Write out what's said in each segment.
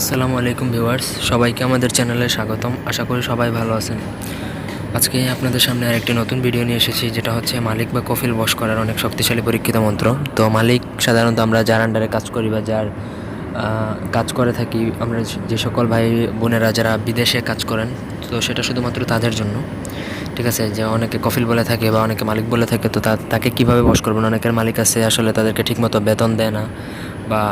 আসসালামু আলাইকুম ভিউয়ার্স, সবাইকে আমাদের চ্যানেলে স্বাগতম। আশা করি সবাই ভালো আছেন। আজকে আপনাদের সামনে আরেকটি নতুন ভিডিও নিয়ে এসেছি, যেটা হচ্ছে মালিক বা কফিল বশ করার অনেক শক্তিশালী পরীক্ষিত মন্ত্র। তো মালিক, সাধারণত আমরা যার আন্ডারে কাজ করি বা যার কাজ করে থাকি, আমরা যে সকল ভাই বোনেরা যারা বিদেশে কাজ করেন, তো সেটা শুধুমাত্র তাদের জন্য। ঠিক আছে, যে অনেকে কফিল বলে থাকে বা অনেকে মালিক বলে থাকে তো, তাকে কীভাবে বশ করবেন? অনেকের মালিক আছে, আসলে তাদেরকে ঠিকমতো বেতন দেয় না বা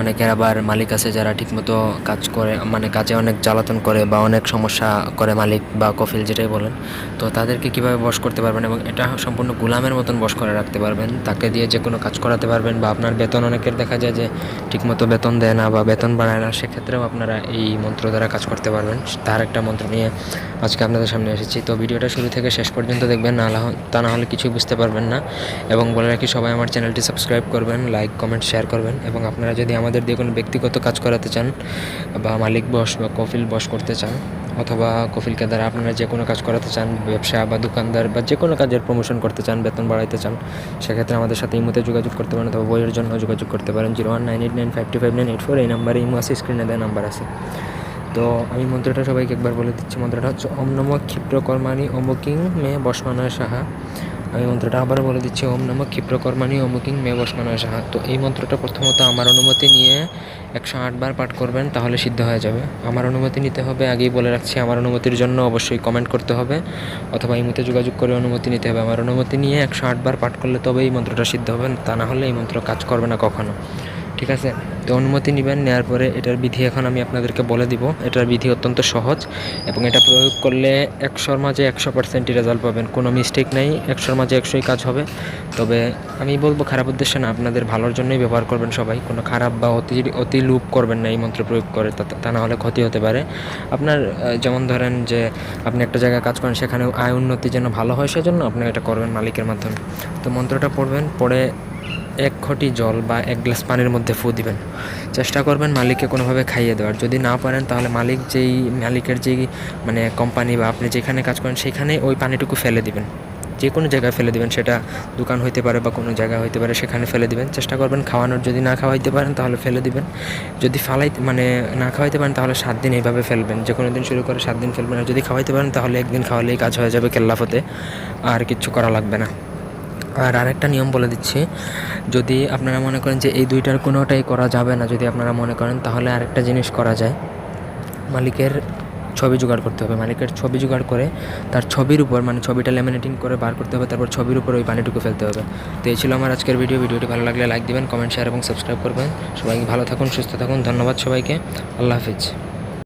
অনেকের আবার মালিক আছে যারা ঠিকমতো কাজ করে মানে কাজে অনেক জ্বালাতন করে বা অনেক সমস্যা করে মালিক বা কফিল যেটাই বলেন, তো তাদেরকে কীভাবে বশ করতে পারবেন এবং এটা সম্পূর্ণ গুলামের মতন বশ করে রাখতে পারবেন? তাকে দিয়ে যে কোনো কাজ করাতে পারবেন বা আপনার বেতন, অনেকের দেখা যায় যে ঠিকমতো বেতন দেয় না বা বেতন বাড়ায় না, সেক্ষেত্রেও আপনারা এই মন্ত্র দ্বারা কাজ করতে পারবেন। তার একটা মন্ত্র নিয়ে আজকে আপনাদের সামনে এসেছি। তো ভিডিওটা শুরু থেকে শেষ পর্যন্ত দেখবেন, না তা না হলে কিছুই বুঝতে পারবেন না। এবং বলে রাখি, সবাই আমার চ্যানেলটি সাবস্ক্রাইব করবেন, লাইক, কমেন্ট, শেয়ার করবেন এবং আপনারা যদি আমাদের দিয়ে কোনো ব্যক্তিগত কাজ করাতে চান, বা মালিক বস বা কফিল বস করতে চান, অথবা কফিলকে দ্বারা আপনারা যে কোনো কাজ করাতে চান, ব্যবসা বা দোকানদার বা যে কোনো কাজের প্রমোশন করতে চান, বেতন বাড়াইতে চান, সেক্ষেত্রে আমাদের সাথে ইমোতে যোগাযোগ করতে পারেন অথবা বইয়ের জন্য যোগাযোগ করতে পারেন zero one nine eight nine five two five nine eight four, এই নাম্বারে ইমো আছে স্ক্রিনে দেওয়া নাম্বার আছে। তো আমি মন্ত্রটা সবাইকে একবার বলে দিচ্ছি, মন্ত্রটা হচ্ছে, ওম নম ক্ষিপ্রকর্মাণি অমুকিং মে বসমানয় সাহা। আমি মন্ত্রটা আবার বলে দিচ্ছি, ওম নম ক্ষিপ্রকর্মাণি অমুকিং মে বসমানয় সাহা। তো এই মন্ত্রটা প্রথমত আমার অনুমতি নিয়ে একশো আটবার পাঠ করবেন, তাহলে সিদ্ধ হয়ে যাবে। আমার অনুমতি নিতে হবে, আগেই বলে রাখছি, আমার অনুমতির জন্য অবশ্যই কমেন্ট করতে হবে, অথবা এই মুহূর্তে যোগাযোগ করে অনুমতি নিতে হবে। আমার অনুমতি নিয়ে একশো আটবার পাঠ করলে তবে এই মন্ত্রটা সিদ্ধ হবে, তা না হলে এই মন্ত্র কাজ করবে না কখনো। ঠিক আছে? তো অনুমতি নেবেন নেওয়ার পরে এটার বিধি এখন আমি আপনাদেরকে বলে দিব। এটার বিধি অত্যন্ত সহজ এবং এটা প্রয়োগ করলে একশোর মাঝে একশো পার্সেন্টই রেজাল্ট পাবেন। কোনো মিস্টেক নেই, একশোর মাঝে একশোই কাজ হবে। তবে আমি বলব খারাপ উদ্দেশ্যে না, আপনাদের ভালোর জন্যই ব্যবহার করবেন সবাই। কোনো খারাপ বা অতি অতি লুপ করবেন না এই মন্ত্র প্রয়োগ করে, তা- তা না হলে ক্ষতি হতে পারে। আপনার যেমন ধরেন যে আপনি একটা জায়গায় কাজ করেন সেখানে আয় উন্নতি যেন ভালো হয়, সেজন্য আপনি এটা করবেন মালিকের মাধ্যমে। তো মন্ত্রটা পড়বেন, পড়ে এক খটি জল বা এক গ্লাস পানির মধ্যে ফু দিবেন। চেষ্টা করবেন মালিককে কোনোভাবে খাইয়ে দেওয়ার। যদি না পারেন, তাহলে মালিক যেই, মালিকের যেই মানে কোম্পানি বা আপনি যেখানে কাজ করেন, সেখানে ওই পানিটুকু ফেলে দিবেন। যে কোনো জায়গায় ফেলে দিবেন, সেটা দোকান হইতে পারে বা কোনো জায়গা হইতে পারে, সেখানে ফেলে দিবেন। চেষ্টা করবেন খাওয়ানোর। যদি না খাওয়াইতে পারেন, তাহলে ফেলে দিবেন। যদি ফালাই মানে না খাওয়াইতে পারেন, তাহলে সাত দিন এইভাবে ফেলবেন। যে কোনো দিন শুরু করে সাত দিন ফেলবেন। আর যদি খাওয়াইতে পারেন, তাহলে একদিন খাওয়ালেই কাজ হয়ে যাবে কেল্লাফতে। আর কিচ্ছু করা লাগবে না। আর আরেকটা নিয়ম বলে দিচ্ছি, যদি আপনারা মনে করেন যে এই দুইটার কোনোটাই করা যাবে না, যদি আপনারা মনে করেন, তাহলে আরেকটা জিনিস করা যায়। মালিকের ছবি জোগাড় করতে হবে। মালিকের ছবি জোগাড় করে তার ছবির উপর মানে ছবিটা ল্যামিনেটিং করে বার করতে হবে, তারপর ছবির উপর ওই পানিটুকু ফেলতে হবে। তো এই ছিল আমার আজকের ভিডিও ভিডিওটি ভালো লাগলে লাইক দিবেন কমেন্ট শেয়ার এবং সাবস্ক্রাইব করবেন। সবাই ভালো থাকুন, সুস্থ থাকুন। ধন্যবাদ সবাইকে। আল্লাহ হাফিজ।